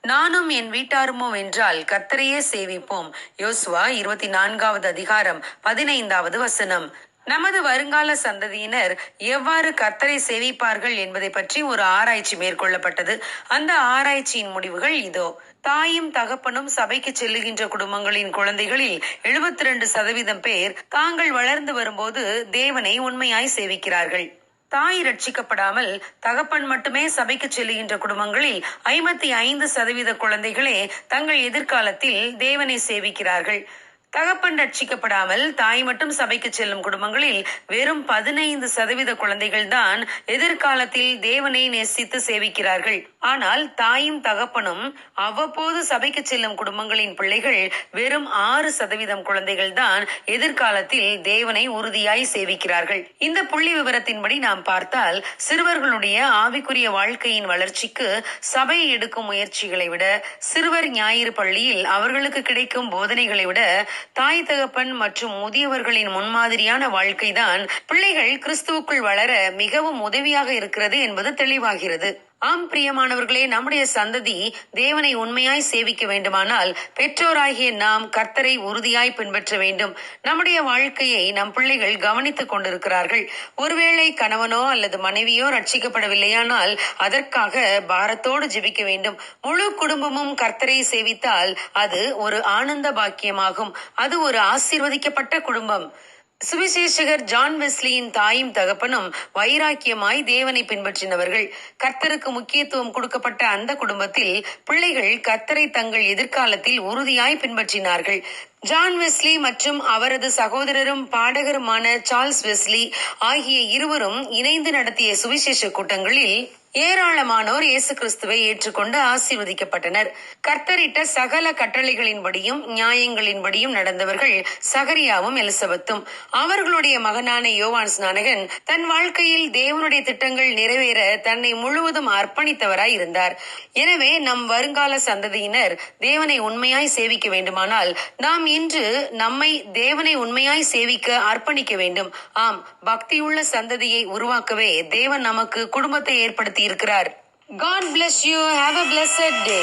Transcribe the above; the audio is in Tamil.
நானும் என் வீட்டாருமோ என்றால் கத்தரையே சேவிப்போம். யோசுவா இருபத்தி நான்காவது அதிகாரம் பதினைந்தாவது வசனம். நமது வருங்கால சந்ததியினர் எவ்வாறு கத்தரை சேவிப்பார்கள் என்பதை பற்றி ஒரு ஆராய்ச்சி மேற்கொள்ளப்பட்டது. அந்த ஆராய்ச்சியின் முடிவுகள் இதோ. தாயும் தகப்பனும் சபைக்கு செல்லுகின்ற குடும்பங்களின் குழந்தைகளில் எழுபத்தி ரெண்டு சதவீதம் பேர் தாங்கள் வளர்ந்து வரும்போது தேவனை உண்மையாய் சேவிக்கிறார்கள். தாய் ரட்சிக்கப்படாமல் தகப்பன் மட்டுமே சபைக்கு செல்லுகின்ற குடும்பங்களில் ஐம்பத்தி ஐந்து சதவீத குழந்தைகளே தங்கள் எதிர்காலத்தில் தேவனை சேவிக்கிறார்கள். தகப்பன் ரட்சிக்கப்படாமல் தாய் மட்டும் சபைக்கு செல்லும் குடும்பங்களில் வெறும் பதினைந்து சதவீத குழந்தைகள் தான் எதிர்காலத்தில் தேவனை நேசித்து சேவிக்கிறார்கள். ஆனால் தாயும் தகப்பனும் அவ்வப்போது சபைக்கு செல்லும் குடும்பங்களின் பிள்ளைகள் வெறும் ஆறு சதவீதம் குழந்தைகள் தான் எதிர்காலத்தில் தேவனை உறுதியாய் சேவிக்கிறார்கள். இந்த புள்ளி விவரத்தின்படி நாம் பார்த்தால் சிறுவர்களுடைய ஆவிக்குரிய வாழ்க்கையின் வளர்ச்சிக்கு சபை எடுக்கும் முயற்சிகளை விட சிறுவர் ஞாயிறு பள்ளியில் அவர்களுக்கு கிடைக்கும் போதனைகளை விட தாய் தகப்பன் மற்றும் முதியவர்களின் முன்மாதிரியான வாழ்க்கைதான் பிள்ளைகள் கிறிஸ்துவுக்குள் வளர மிகவும் உதவியாக இருக்கிறது என்பது தெளிவாகிறது. ஆம் பிரியமானவர்களே நம்முடைய சந்ததி தேவனை உண்மையாய் சேவிக்க வேண்டுமானால் பெற்றோராகிய நாம் கர்த்தரை உறுதியாய் பின்பற்ற வேண்டும். நம்முடைய வாழ்க்கையை நம் பிள்ளைகள் கவனித்துக் கொண்டிருக்கிறார்கள். ஒருவேளை கணவனோ அல்லது மனைவியோ ரட்சிக்கப்படவில்லையானால் அதற்காக பாரத்தோடு ஜெபிக்க வேண்டும். முழு குடும்பமும் கர்த்தரை சேவித்தால் அது ஒரு ஆனந்த பாக்கியமாகும். அது ஒரு ஆசீர்வதிக்கப்பட்ட குடும்பம். சுவிசேஷகர் ஜான் வெஸ்லியின் தாயும் தகப்பனும் வைராக்கியமாய் தேவனை பின்பற்றினவர்கள். கர்த்தருக்கு முக்கியத்துவம் கொடுக்கப்பட்ட அந்த குடும்பத்தில் பிள்ளைகள் கர்த்தரை தங்கள் எதிர்காலத்தில் உறுதியாய் பின்பற்றினார்கள். ஜான் வெஸ்லி மற்றும் அவரது சகோதரரும் பாடகருமான சார்ல்ஸ் வெஸ்லி ஆகிய இருவரும் இணைந்து நடத்திய சுவிசேஷ கூட்டங்களில் ஏராளமானோர் இயேசு கிறிஸ்துவை ஏற்றுக்கொண்டு ஆசீர்வதிக்கப்பட்டனர். கர்த்தரிட்ட சகல கட்டளைகளின்படியும் நியாயங்களின்படியும் நடந்தவர்கள் சகரியாவும் எலிசபெத்தும். அவர்களுடைய மகனான யோவான் ஸ்நானகன் தன் வாழ்க்கையில் தேவனுடைய திட்டங்கள் நிறைவேற தன்னை முழுவதும் அர்ப்பணித்தவராய் இருந்தார். எனவே நம் வருங்கால சந்ததியினர் தேவனை உண்மையாய் சேவிக்க வேண்டுமானால் நாம் இன்று நம்மை தேவனை உண்மையாய் சேவிக்க அர்ப்பணிக்க வேண்டும். ஆம் பக்தியுள்ள சந்ததியை உருவாக்கவே தேவன் நமக்கு குடும்பத்தை ஏற்படுத்தி இருக்கிறார். God bless you have a blessed day